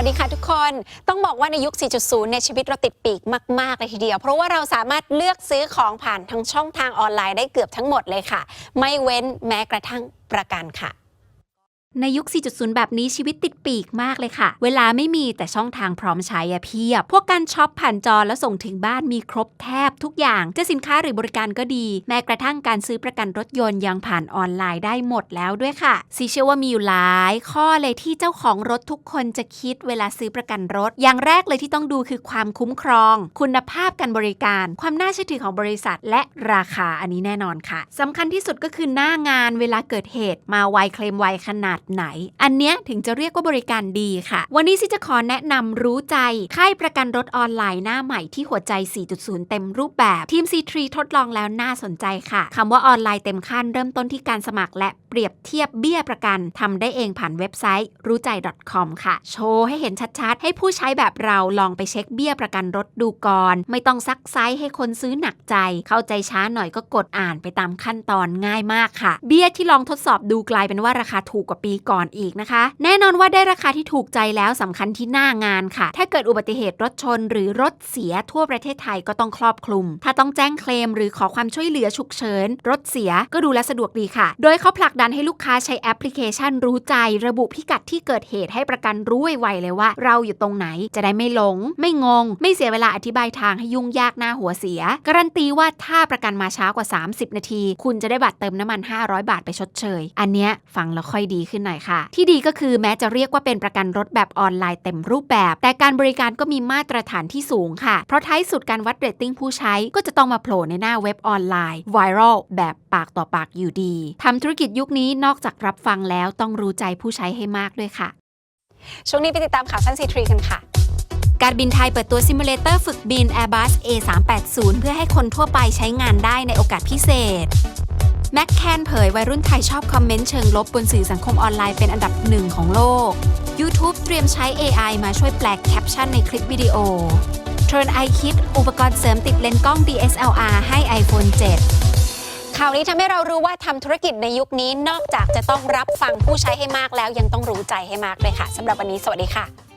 วัสดีค่ะทุกคน ต้องบอกว่าในยุค 4.0 ในชีวิตเราติดปีกมาก ๆ เลยทีเดียว เพราะว่าเราสามารถเลือกซื้อของผ่านทั้งช่องทางออนไลน์ได้เกือบทั้งหมดเลยค่ะ ไม่เว้นแม้กระทั่งประกันค่ะ ในยุค 4.0 แบบนี้ชีวิตติดปีกมากเลยค่ะ เวลาไม่มีแต่ช่องทางพร้อมใช้อะเพียบ พวกการช็อปผ่านจอแล้วส่งถึงบ้านมีครบแทบทุกอย่าง จะสินค้าหรือบริการก็ดี แม้กระทั่งการซื้อประกันรถยนต์ยังผ่านออนไลน์ได้หมดแล้วด้วยค่ะซีเชื่อว่ามีอยู่หลาย ข้อเลยที่เจ้าของรถทุกคนจะคิดเวลาซื้อประกันรถ อย่างแรกเลยที่ต้องดูคือความคุ้มครอง คุณภาพการบริการ ความน่าเชื่อถือของบริษัท และราคาอันนี้แน่นอนค่ะสำคัญที่สุดก็คือหน้างานเวลาเกิดเหตุ มาไวเคลมไวขนาดไหน อันเนี้ยถึงจะเรียกว่าบริการดีค่ะ วันนี้ซิจะขอแนะนำรู้ใจ ค่ายประกันรถออนไลน์หน้าใหม่ที่หัวใจ 4.0 เต็มรูปแบบทีม C3 ทดลองแล้วน่าสนใจค่ะคำว่าออนไลน์เต็มขั้นเริ่มต้นที่การสมัครและเปรียบเทียบเบี้ยประกันทำได้เองผ่านเว็บไซต์รู้ใจ .com ค่ะ โชว์ให้เห็นชัดๆ ให้ผู้ใช้แบบเราลองไปเช็คเบี้ยประกันรถดูก่อน ไม่ต้องซักไซส์ให้คนซื้อหนักใจ เข้าใจช้าหน่อยก็กดอ่านไปตามขั้นตอนง่ายมากค่ะ เบี้ยที่ลองทดสอบดูกลายเป็นว่าราคาถูกกว่าปีก่อนอีกนะคะ แน่นอนว่าได้ราคาที่ถูกใจแล้วสำคัญที่หน้างานค่ะ ถ้าเกิดอุบัติเหตุรถชนหรือรถเสียทั่วประเทศไทยก็ต้องครอบคลุม ถ้าต้องแจ้งเคลมหรือขอความช่วยเหลือฉุกเฉินรถเสียก็ดูแลสะดวกดีค่ะ โดยเขาผลักดันให้ลูกค้าใช้แอปพลิเคชันรู้ใจ ระบุพิกัดที่เกิดเหตุให้ประกันรู้ไวๆเลยว่า เราอยู่ตรงไหนจะได้ไม่หลง ไม่งง ไม่เสียเวลาอธิบายทางให้ยุ่งยากหน้าหัวเสีย การันตีว่าถ้าประกันมาช้ากว่า 30 นาที คุณจะได้บัตรเติมน้ำมัน 500 บาทไปชดเชย อันเนี้ยฟังแล้วค่อยดีขึ้นหน่อยค่ะ ที่ดีก็คือแม้จะเรียกว่าเป็นประกันรถแบบออนไลน์เต็มรูปแบบ แต่การบริการก็มีมาตรฐานที่สูงค่ะ เพราะท้ายสุดการวัดเรตติ้งผู้ใช้ก็จะต้องมาโผล่ในหน้าเว็บออนไลน์ไวรัลแบบปากต่อปากอยู่ดีทำธุรกิจยุคนี้นอกจากรับฟังแล้วต้องรู้ใจผู้ใช้ให้มากด้วยค่ะ ช่วงนี้ไปติดตามข่าวสั้น C3 กันค่ะการบินไทยเปิดตัวซิมูเลเตอร์ฝึกบิน Airbus A380 เพื่อให้คนทั่วไปใช้งานได้ในโอกาสพิเศษ แม็กแคนเผยวัยรุ่นไทยชอบคอมเมนต์เชิงลบบนสื่อสังคมออนไลน์เป็นอันดับหนึ่งของโลก YouTube เตรียมใช้ AI มาช่วยแปลแคปชั่นในคลิปวิดีโอ Turn i Kit อุปกรณ์เสริมติดเลนส์กล้อง DSLR ให้ iPhone 7 ข่าวนี้ทำให้เรารู้ว่าทำธุรกิจในยุคนี้นอกจากจะต้องรับฟังผู้ใช้ให้มากแล้วยังต้องรู้ใจให้มากด้วยค่ะสำหรับวันนี้สวัสดีค่ะ